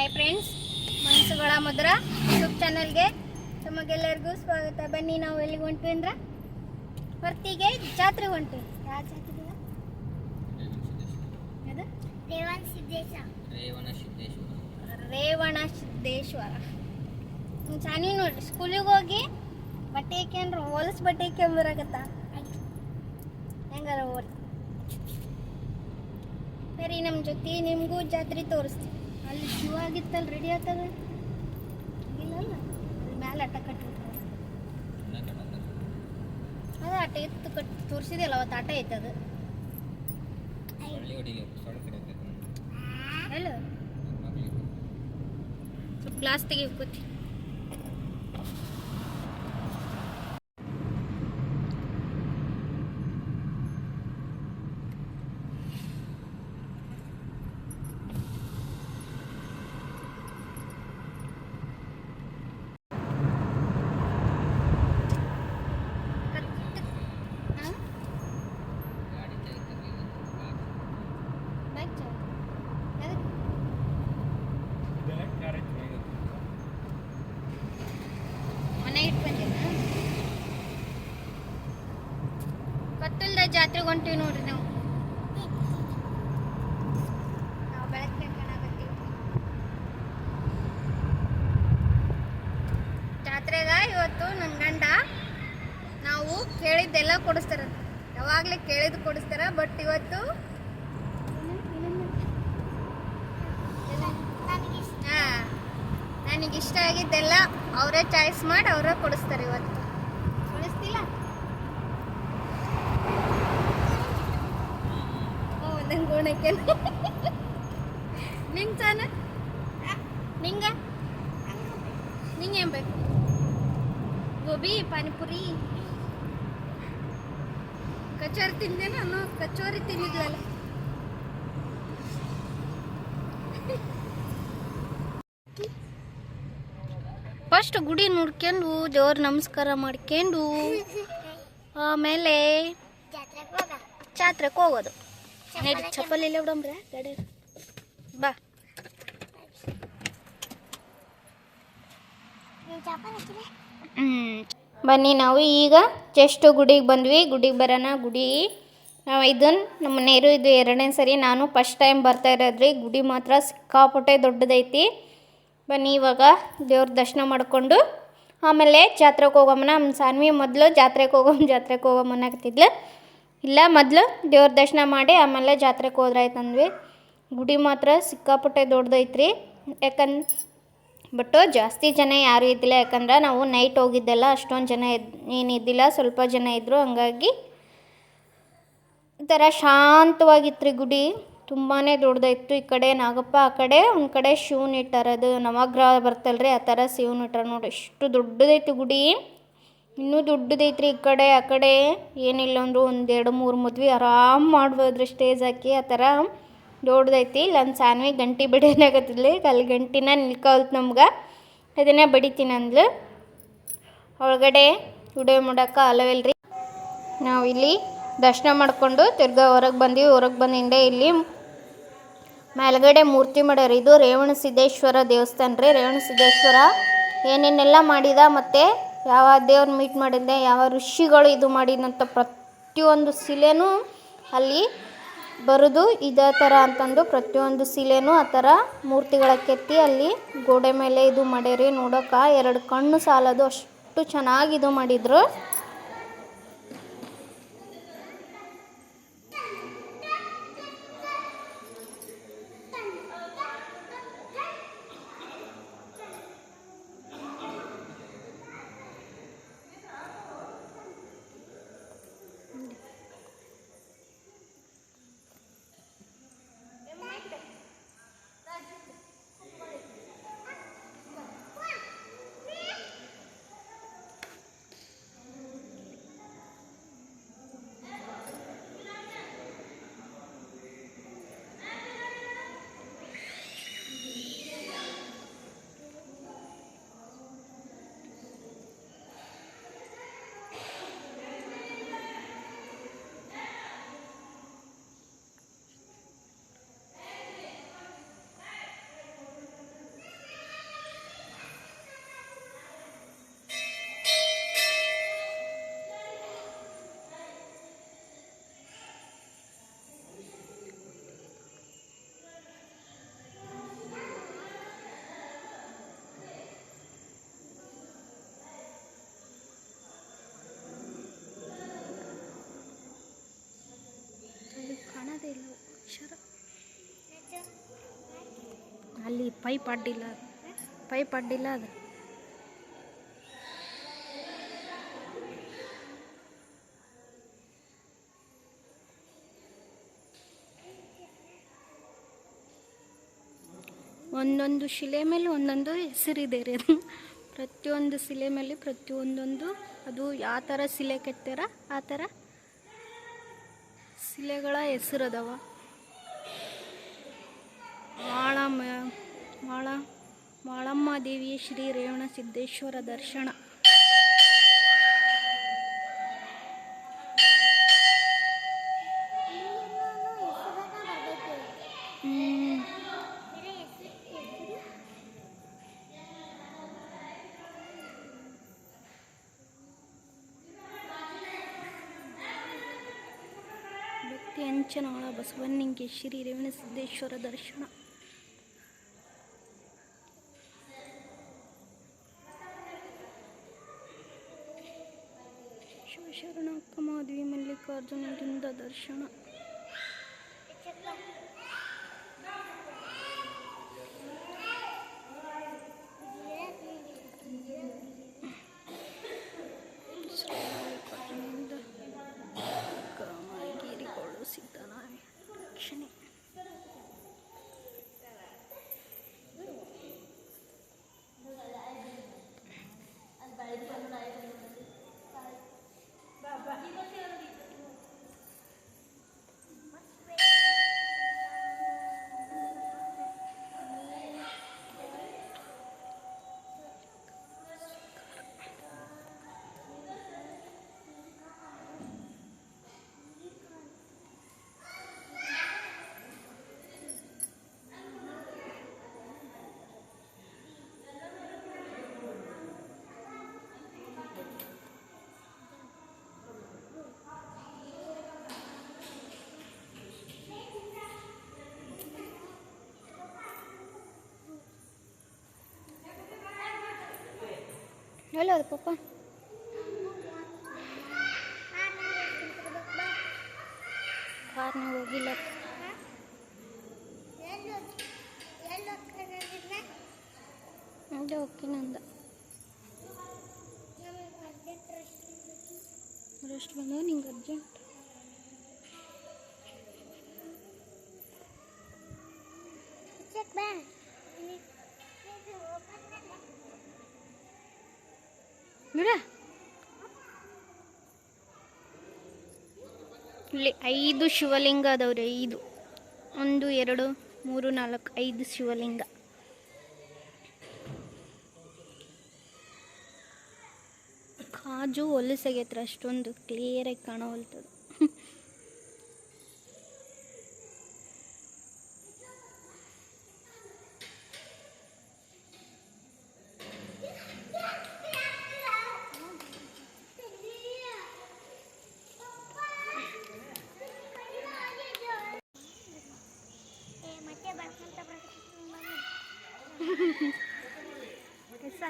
Hi friends ಮನಸ್ಸುಗಳ ಮಧುರ YouTube ಚಾನಲ್ಗೆ ತಮಗೆಲ್ಲರಿಗೂ ಸ್ವಾಗತ. ಬನ್ನಿ ನಾವು ಎಲ್ಲಿಗೆ ಹೊಂಟ್ವಿ ಅಂದ್ರೆ? ಹೊರ್ತಿಗೆ ಜಾತ್ರೆ ಹೊಂಟ್ವಿ. ಯಾವ ಜಾತ್ರೆ ರೇವಣ ಸಿದ್ದೇಶ ರೇವಣ ಸಿದ್ದೇಶ್ವರ. ರೇವಣ ಸಿದ್ದೇಶ್ವರ. ಚಾನಿ ನೋಡ್ರಿ ಸ್ಕೂಲಿಗೆ ಹೋಗಿ ಬಟ್ಟೆ ಹಾಕ್ಯಂಡ್ರು ಹೊಲಸ್ ಬಟ್ಟೆ ಹಾಕ್ಯಂಬರಾಗತ್ತ ಹೆಂಗಾರ ಓರ್ ಸರಿ ನಮ್ಮ ಜೊತೆ ನಿಮಗೂ ಜಾತ್ರೆ ತೋರಿಸ್ತೀವಿ ಅಲ್ಲಿ ಶೂ ಆಗಿತ್ತಲ್ಲ ರೆಡಿ ಆಗ್ತದೆ? ಇಲ್ಲಲ್ಲ ಅಲ್ಲಿ ಮ್ಯಾಲೆ ಅಟ್ಟ ಕಟ್ಟಿಬಿಟ್ರು ಅದು ಆಟ ಎತ್ತು ಕಟ್ ತೋರಿಸಿದೆಯಲ್ಲ ಅವತ್ತು ಆಟ ಐತೆ ಅದು. ಹೇಳು. ಸ್ವಲ್ಪ ಕ್ಲಾಸ್ ತೆಗಿಬೇಕು ಕತ್ತಲ್ದ ಜಾತ್ರೆಗೆ ಹೊಂಟಿವಿ ನೋಡ್ರಿ ನಾವು. ನಾವು ಬೆಳಗ್ಗೆ ಕಾಣಕತ್ತೀವಿ ಜಾತ್ರೆಗ ಇವತ್ತು ನನ್ನ ಗಂಡ ನಾವು ಕೇಳಿದ್ದೆಲ್ಲ ಕೊಡಿಸ್ತಾರ. ಯಾವಾಗಲೇ ಕೇಳಿದ್ ಕೊಡಿಸ್ತಾರ ಬಟ್ ಇವತ್ತು ನನಗಿಷ್ಟ. ನನಗೆ ಇಷ್ಟ ಆಗಿದ್ದೆಲ್ಲ ಅವರೇ ಚಾಯ್ಸ್ ಮಾಡಿ ಅವರೇ ಕೊಡಿಸ್ತಾರೆ ಇವತ್ತು. ನಂಗೆ ಗೋಣಕ್ಕೆ ನಿಂಗೆ? ಚಾನ ನಿಂಗ ನಿಂಗೆ ಏನು ಬೇಕು? ಗೋಬಿ ಪಾನಿಪುರಿ. ಕಚೋರಿ ತಿಂದೆ ನಾನು ಕಚೋರಿ ತಿಂದಿದ್ವಲ್ಲ ಫಸ್ಟ್ ಗುಡಿ ನೋಡ್ಕೊಂಡು ದೇವ್ರ ನಮಸ್ಕಾರ ಮಾಡ್ಕೊಂಡು ಆಮೇಲೆ ಜಾತ್ರೆಗೆ ಹೋಗೋದು. ನಡಿ ಚಪ್ಪಲಿ ಇಲ್ಲ ಬಿಡಮ್ರೆ ಗಡಿ. ಬಾ. ಬನ್ನಿ ನಾವು ಈಗ ಜಸ್ಟ್ ಗುಡಿಗೆ ಬಂದ್ವಿ. ಗುಡಿಗೆ ಬರೋಣ, ಗುಡಿ. ನಾವು ಇದನ್ನು ನಮ್ಮ ನೇರು ಇದು ಎರಡನೇ ಸರಿ ನಾನು ಫಸ್ಟ್ ಟೈಮ್ ಬರ್ತಾ ಇರೋದ್ರಿ. ಗುಡಿ ಮಾತ್ರ ಸಿಕ್ಕಾಪಟ್ಟೆ ದೊಡ್ಡದೈತಿ. ಬನ್ನಿ ಇವಾಗ ದೇವ್ರ ದರ್ಶನ ಮಾಡಿಕೊಂಡು ಆಮೇಲೆ ಜಾತ್ರೆಗೆ ಹೋಗಮ್ಮ ನಮ್ಮ ಸಾನ್ವಿ ಮೊದಲು ಜಾತ್ರೆಗೆ ಹೋಗಮ್ಮ ಜಾತ್ರೆಗೆ ಹೋಗಮ್ಮನಾಗ್ತಿದ್ಲು ಇಲ್ಲ, ಮೊದಲು ದೇವ್ರ ದರ್ಶನ ಮಾಡಿ ಆಮೇಲೆ ಜಾತ್ರೆಗೆ ಹೋದ್ರಾಯ್ತು ಅಂದ್ವಿ ಗುಡಿ ಮಾತ್ರ ಸಿಕ್ಕಾಪಟ್ಟೆ ದೊಡ್ಡದೈತ್ರಿ. ಯಾಕಂದ್ ಬಟ್ಟು ಜಾಸ್ತಿ ಜನ ಯಾರೂ ಇದ್ದಿಲ್ಲ. ಯಾಕಂದ್ರೆ ನಾವು ನೈಟ್ ಹೋಗಿದ್ದೆಲ್ಲ ಅಷ್ಟೊಂದು ಜನ ಏನಿದ್ದಿಲ್ಲ ಸ್ವಲ್ಪ ಜನ ಇದ್ದರು ಹಂಗಾಗಿ ಈ ಥರ ಶಾಂತವಾಗಿತ್ತು ಗುಡಿ. ತುಂಬಾ ದೊಡ್ಡದಾಯ್ತು ಈ ಕಡೆ ನಾಗಪ್ಪ, ಆ ಕಡೆ ಒಂದು ಕಡೆ ಶಿವನ್ ಇಟ್ಟಾರ ಅದು ನವಗ್ರಹ ಬರ್ತಲ್ರಿ. ಆ ಥರ ಶಿವನ್ ಇಟ್ಟಾರ ನೋಡಿ. ಎಷ್ಟು ದೊಡ್ಡದೈತಿ ಗುಡಿ. ಇನ್ನೂ ದೊಡ್ಡದೈತ್ರಿ ಈ ಕಡೆ, ಆ ಕಡೆ. ಏನಿಲ್ಲ ಅಂದರೂ ಒಂದು ಎರಡು ಮೂರು ಮದ್ವೆ ಆರಾಮ್ ಮಾಡ್ಬೋದ್ರಿ ಸ್ಟೇಜ್ ಹಾಕಿ, ಆ ಥರ ದೊಡ್ಡದೈತಿ. ಇಲ್ಲ ಒಂದು ಸಾನ್ವಿ ಗಂಟಿ ಬಡಿಯಲಾಗತ್ತಿದ್ಲಿ ಅಲ್ಲಿ ಗಂಟಿನ ನಿಲ್ಕೊಳ್ತು ನಮ್ಗೆ. ಅದನ್ನೇ ಬಡಿತೀನಿ ಅಂದ್ಲು. ಒಳಗಡೆ ವಿಡಿಯೋ ಮಾಡೋಕೆ ನಾವು ಇಲ್ಲಿ ದರ್ಶನ ಮಾಡಿಕೊಂಡು ತಿರ್ಗಾ ಹೊರಗೆ ಬಂದೀವಿ. ಹೊರಗೆ ಬಂದಿಂದ ಇಲ್ಲಿ ಮೇಲ್ಗಡೆ ಮೂರ್ತಿ ಮಾಡ್ಯಾರ. ಇದು ರೇವಣ ಸಿದ್ದೇಶ್ವರ ದೇವಸ್ಥಾನ ರೀ. ರೇವಣ ಸಿದ್ದೇಶ್ವರ ಏನೇನೆಲ್ಲ ಮಾಡಿದ ಮತ್ತು ಯಾವ ದೇವ್ರನ್ನ ಮೀಟ್ ಮಾಡಿದ್ದೆ ಯಾವ ಋಷಿಗಳು ಇದು ಮಾಡಿದಂಥ ಪ್ರತಿಯೊಂದು ಶಿಲೆನೂ ಅಲ್ಲಿ ಬರೆದು ಇದೇ ಥರ ಅಂತಂದು ಪ್ರತಿಯೊಂದು ಶಿಲೆನೂ ಆ ಥರ ಮೂರ್ತಿಗಳ ಕೆತ್ತಿ ಅಲ್ಲಿ ಗೋಡೆ ಮೇಲೆ ಇದು ಮಾಡ್ಯಾರಿ ನೋಡೋಕೆ. ಎರಡು ಕಣ್ಣು ಸಾಲದು, ಅಷ್ಟು ಚೆನ್ನಾಗಿ ಇದು ಮಾಡಿದ್ರು. ಪೈಪ್ ಅಡ್ಡಿಲ್ಲ ಪೈಪ್ ಅಡ್ಡಿಲ್ಲ ಅದು. ಒಂದೊಂದು ಶಿಲೆ ಮೇಲೆ ಒಂದೊಂದು ಹೆಸರಿದೆ ರೀ ಅದು. ಪ್ರತಿಯೊಂದು ಶಿಲೆ ಮೇಲೆ ಪ್ರತಿಯೊಂದೊಂದು, ಅದು ಯಾವ ಥರ ಶಿಲೆ ಕೆತ್ತಾರ ಆ ಥರ ಶಿಲೆಗಳ ಹೆಸರು ಅದಾವ. ಭಾಳ ಮಾಳ ಮಾಳಮ್ಮ ದೇವಿಯ ಶ್ರೀ ರೇವಣ ಸಿದ್ದೇಶ್ವರ ದರ್ಶನ. ಭಕ್ತಿ ಅಂಚನಾಳ ಬಸವಣ್ಣಿಗೆ ಶ್ರೀ ರೇವಣ ಸಿದ್ದೇಶ್ವರ ದರ್ಶನ ಶಿವಶರಣಪ್ಪ ಮಾಧವಿ ಮಲ್ಲಿಕಾರ್ಜುನರಿಂದ ದರ್ಶನ ಅದು ಪಪ್ಪ ಕಾರ್ನಾಗ ಹೋಗಿಲ್ಲ ಅದೇ ಹೋಗ್ತೀನಂದ ರೆಸ್ಟ್ ಬಂದು ನಿಂಗೆ ಅರ್ಜೆಂಟ್ ಇಲ್ಲಿ ಐದು ಶಿವಲಿಂಗ ಅದಾವ್ರಿ ಐದು. ಒಂದು, ಎರಡು, ಮೂರು, ನಾಲ್ಕು, ಐದು ಶಿವಲಿಂಗ. ಕಾಜು ಹೊಲಸಾಗೈತ್ರ ಅಷ್ಟೊಂದು ಕ್ಲಿಯರಾಗಿ ಕಾಣವಲ್ತದ. ಕಸ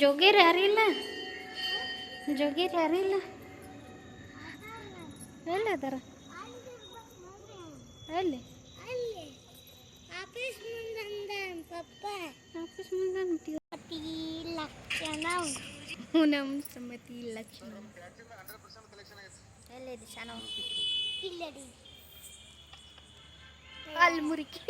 ಜೋಗೇರ್ ಯಾರಿಲ್ಲ ಜೋಗೇರ್ ಯಾರಿಲ್ಲ ಎಲ್ಲಿ ಅದಾರ ಅಲ್ಲಿ ಇರ್ಬೇಕು ನೋಡ್ರಿ. ಎಲ್ಲಿ ಅಲ್ಲಿ ಆಫೀಸ್ ಮುಂದಂದ ಪಪ್ಪ ಆಫೀಸ್ ಮುಂದೆ ಅಂತೀವಿ ಅತಿ ಲಕ್ಷಣ ನಮ್ಮ ಸಮ್ಮತಿ ಲಕ್ಷ್ಮಿ ಎಲ್ಲಿದೆ ಶಾನ ಇಲ್ಲಡಿ ಅಲ್ಲಿ ಮುರಿಕಿ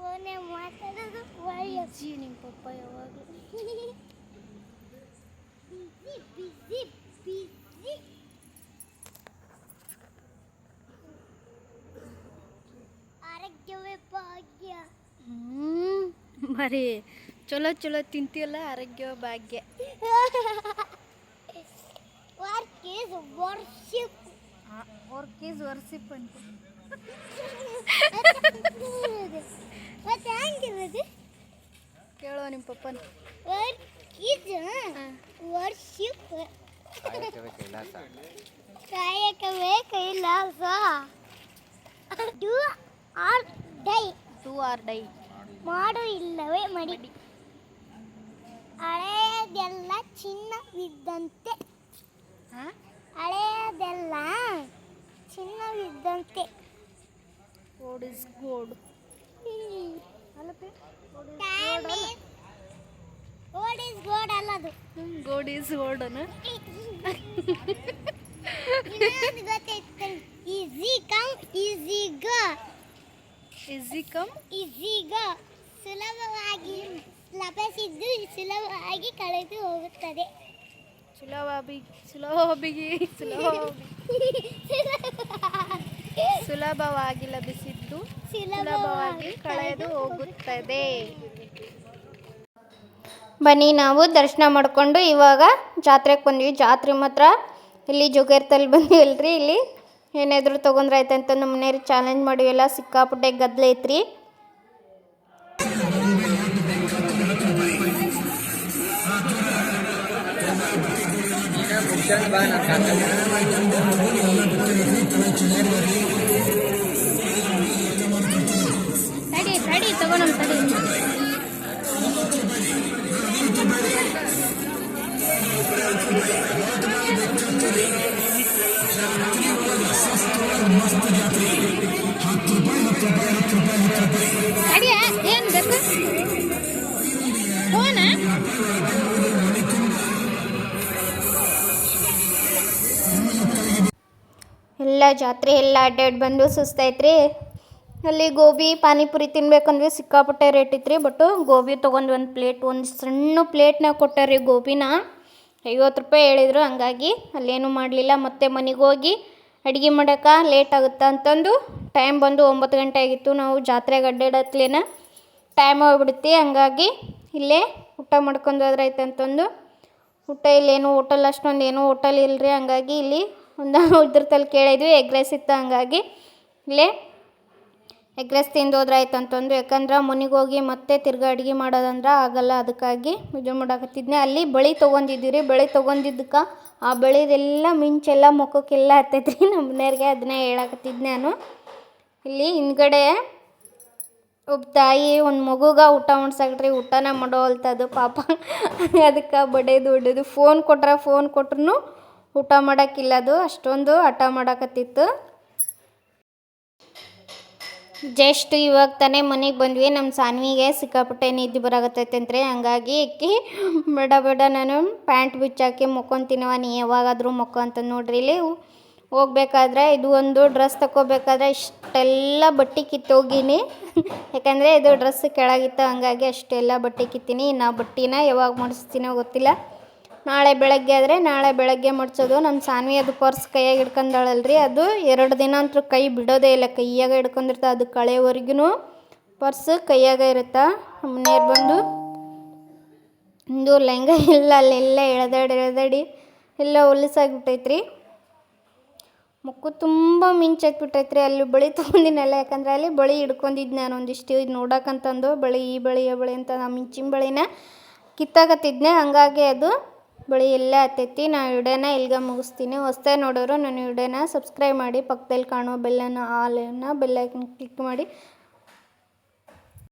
ಫೋನೇ ಮಾತಾಡೋದು ಒಳ್ಳೆ ನಿಮ್ಮ ಪಪ್ಪ ಯಾವಾಗಲೂ. ಬಿಸಿ ಬಿಸಿ ಬಿಸಿ ಆರೋಗ್ಯವೇ ಭಾಗ್ಯ. ಮರಿ. ಚಲೋ ಚಲೋ ತಿಂತೀಯಲ್ಲ ಆರೋಗ್ಯ ಭಾಗ್ಯ. Work is worship work is worship ಅಂತ ಮತ್ತೆ ಹೆಂಗಿರೋದು ಕೇಳೋ ನಿಮ್ಮ ಪಪ್ಪನ. ಕಾಯಕವೇ Kailasa do or die do or die ಮಾಡು ಇಲ್ಲವೇ ಮಡಿ ಹಳೆಯದೆಲ್ಲ ಚಿನ್ನವಿದ್ದಂತೆ ಹಳೆಯದೆಲ್ಲ ಚಿನ್ನವಿದ್ದಂತೆ. ಗೋಡ್ ಇಸ್ ಗೋಡ್ ಗೋಡ್ ಇಸ್ ಗೋಡ್ ಅಲ್ಲದು ಗೋಡ್ ಗೋಡನ ಇನ್ನೊಂದು ಗೊತ್ತೈತೆ easy come easy go easy come easy go ಸುಲಭವಾಗಿ ಲಭಿಸಿದ್ದು ಸುಲಭವಾಗಿ ಕಳೆದು ಹೋಗುತ್ತದೆ. ಸುಲಭಾಬಿ ಸುಲಭವಾಗಿ ಸುಲಭ ಸುಲಭವಾಗಿ ಲಭಿಸಿದ್ದು ಸುಲಭವಾಗಿ ಕಳೆದು ಹೋಗುತ್ತದೆ. ಬನ್ನಿ ನಾವು ದರ್ಶನ ಮಾಡಿಕೊಂಡು ಇವಾಗ ಜಾತ್ರೆಗೆ ಬಂದ್ವಿ. ಜಾತ್ರೆ ಮಾತ್ರ ಇಲ್ಲಿ ಜೋಗೇರ್ತಲ್ಲಿ ಬಂದಿವಲ್ರಿ ಇಲ್ಲಿ. ಏನಾದರೂ ತೊಗೊಂಡ್ರೆ ಆಯ್ತಂತ ನಮ್ಮ ಮನೆಯವ್ರಿಗೆ ಚಾಲೆಂಜ್ ಮಾಡಿವೆಲ್ಲ ಸಿಕ್ಕಾಪಟ್ಟೆ ಗದ್ದಲ ಐತ್ರಿ. ತಡಿ ತಡಿ ತಗೊಂಡು ತಡಿ. ತಡಿಯ ಏನು ಬೇಕು? ಜಾತ್ರೆ ಎಲ್ಲ ಅಡ್ಡಾಡಿ ಬಂದು ಸುಸ್ತಾಯ್ತ್ರಿ. ಅಲ್ಲಿ ಗೋಬಿ, ಪಾನಿಪುರಿ ತಿನ್ಬೇಕಂದ್ರೆ ಸಿಕ್ಕಾಪಟ್ಟೆ ರೇಟ್ ಇತ್ತು ರೀ ಬಟ್ಟು ಗೋಬಿ ತೊಗೊಂಡು ಒಂದು ಪ್ಲೇಟ್ ಒಂದು ಸಣ್ಣ ಪ್ಲೇಟ್ನಾಗ ಕೊಟ್ಟಾರ್ರಿ ಗೋಬಿನ. ಐವತ್ತು ರೂಪಾಯಿ ಹೇಳಿದ್ರು, ಹಂಗಾಗಿ ಅಲ್ಲೇನು ಮಾಡಲಿಲ್ಲ. ಮತ್ತೆ ಮನೆಗೆ ಹೋಗಿ ಅಡುಗೆ ಮಾಡೋಕೆ ಲೇಟ್ ಆಗುತ್ತೆ ಅಂತಂದು ಟೈಮ್ ಬಂದು ಒಂಬತ್ತು ಗಂಟೆ ಆಗಿತ್ತು. ನಾವು ಜಾತ್ರೆಗೆ ಅಡ್ಡಾಡತ್ಲೇನ ಟೈಮ್ ಹೋಗ್ಬಿಡುತ್ತೆ ಹಂಗಾಗಿ ಇಲ್ಲೇ ಊಟ ಮಾಡ್ಕೊಂಡು ಹೋದ್ರೆ ಆಯ್ತು ಅಂತಂದು. ಊಟ ಇಲ್ಲೇನು ಹೋಟೆಲ್ ಅಷ್ಟೊಂದು ಏನೂ ಹೋಟೆಲ್ ಇಲ್ಲರಿ ಹಂಗಾಗಿ ಇಲ್ಲಿ ಒಂದು ಉದ್ರತಲ್ಲಿ ಕೇಳಿದ್ವಿ ಎಗ್ ರೈಸ್ ಇತ್ತು ಹಂಗಾಗಿ. ಇಲ್ಲೇ ಎಗ್ ರೈಸ್ ತಿಂದು ಹೋದ್ರೆ ಆಯ್ತು ಅಂತಂದು ಯಾಕಂದ್ರೆ ಮನೆಗೆ ಹೋಗಿ ಮತ್ತೆ ತಿರ್ಗಾ ಅಡುಗೆ ಮಾಡೋದಂದ್ರೆ ಆಗಲ್ಲ, ಅದಕ್ಕಾಗಿ ಇದು ಮಾಡಾಕತ್ತಿದ್ನೆ ಅಲ್ಲಿ ಬಳಿ ತೊಗೊಂಡಿದ್ದೀರಿ, ಬಳಿ ತೊಗೊಂಡಿದ್ದಕ್ಕೆ ಆ ಬಳಿದೆಲ್ಲ ಮಿಂಚೆಲ್ಲ ಮುಖಕ್ಕೆಲ್ಲ ಹತ್ತೈತ್ರಿ. ನಮ್ಮ ಮನೆಯವ್ರಿಗೆ ಅದನ್ನೇ ಹೇಳಾಕತ್ತಿದ್ನೆ ನಾನು. ಇಲ್ಲಿ ಹಿಂದ್ಗಡೆ ಒಬ್ಬ ತಾಯಿ, ಒಂದು ಮಗುಗೆ ಊಟ ಉಣ್ಸಾಕ್ರಿ ಊಟನ ಮಾಡೋವಲ್ತದು ಪಾಪ. ಅದಕ್ಕೆ ಬಡೇದು ಹೊಡೆದು ಫೋನ್ ಕೊಟ್ರೆ ಫೋನ್ ಕೊಟ್ರು ಊಟ ಮಾಡೋಕ್ಕಿಲ್ಲ ಅದು ಅಷ್ಟೊಂದು ಹಠ ಮಾಡಕತ್ತಿತ್ತು. ಜಸ್ಟ್ ಇವಾಗ ತಾನೇ ಮನೆಗೆ ಬಂದ್ವಿ ನಮ್ಮ ಸಾನ್ವಿಗೆ ಸಿಕ್ಕಾಪಟ್ಟೆ ನಿದ್ದೆ ಬರಾಕತ್ತೈತಂತ್ರಿ. ಹಂಗಾಗಿ ಅಕ್ಕಿ ಬೇಡ ಬೇಡ ನಾನು ಪ್ಯಾಂಟ್ ಬಿಚ್ಚಾಕಿ ಮುಕ್ಕೊಂತೀನವ ನೀ ಯಾವಾಗಾದರೂ ಮುಕ್ಕೊ ನೋಡ್ರಿ. ಇಲ್ಲಿ ಹೋಗ್ಬೇಕಾದ್ರೆ ಇದು ಒಂದು ಡ್ರೆಸ್ ತಗೋಬೇಕಾದ್ರೆ ಇಷ್ಟೆಲ್ಲ ಬಟ್ಟೆ ಕಿತ್ತೋಗೀನಿ. ಯಾಕಂದರೆ ಇದು ಡ್ರೆಸ್ ಕೆಳಗಿತ್ತು, ಹಂಗಾಗಿ ಅಷ್ಟೆಲ್ಲ ಬಟ್ಟೆ ಕಿತ್ತೀನಿ. ನಾ ಬಟ್ಟೆನ ಯಾವಾಗ ಮಾಡಿಸ್ತೀನೋ ಗೊತ್ತಿಲ್ಲ. ನಾಳೆ ಬೆಳಗ್ಗೆ ಆದರೆ ನಾಳೆ ಬೆಳಗ್ಗೆ ಮುಟ್ಸೋದು. ನಮ್ಮ ಸಾನ್ವಿ ಅದು ಪರ್ಸ್ ಕೈಯಾಗ ಹಿಡ್ಕೊಂಡಾಳಲ್ರಿ. ಅದು ಎರಡು ದಿನ ಅಂತೂ ಕೈ ಬಿಡೋದೇ ಇಲ್ಲ. ಕೈಯಾಗ ಹಿಡ್ಕೊಂಡಿರ್ತ, ಅದು ಕಳೆಯವರೆಗೂ ಪರ್ಸ್ ಕೈಯಾಗ ಇರುತ್ತಾ. ಮನೆಯವ್ರು ಬಂದು ಒಂದು ಲೆಹಂಗ ಎಲ್ಲ ಅಲ್ಲೆಲ್ಲ ಎಳೆದಾಡಿ ಎಳೆದಾಡಿ ಎಲ್ಲ ಹೊಲಸಾಗ್ಬಿಟ್ಟೈತ್ರಿ. ಮುಕ್ಕು ತುಂಬ ಮಿಂಚತ್ಬಿಟ್ಟೈತ್ರಿ ಅಲ್ಲಿ ಬಳಿ ತೊಗೊಂಡಿನಲ್ಲ, ಯಾಕಂದ್ರೆ ಅಲ್ಲಿ ಬಳಿ ಹಿಡ್ಕೊಂಡಿದ್ದು ನಾನು ಒಂದಿಷ್ಟು. ಇದು ನೋಡಕ್ಕಂತಂದು ಬಳಿ ಈ ಬಳಿ ಬಳಿ ಅಂತ ನಾ ಮಿಂಚಿನ ಬಳಿನ ಕಿತ್ತಾಗತ್ತಿದ್ನೆ ಹಂಗಾಗಿ ಅದು ಬಳಿ ಎಲ್ಲ ಹತ್ತೈತಿ ನಾ ವಿಡಿಯೋನ ಇಲ್ಲಿಗೆ ಮುಗಿಸ್ತೀನಿ. ಹೊಸ್ದಾಗಿ ನೋಡೋರು ನನ್ನ ವಿಡಿಯೋನ ಸಬ್ಸ್ಕ್ರೈಬ್ ಮಾಡಿ ಪಕ್ಕದಲ್ಲಿ ಕಾಣೋ ಬೆಲ್ಲನ್ನು ಆಲನ್ನು ಬೆಲ್ಲೈಕನ್ ಕ್ಲಿಕ್ ಮಾಡಿ.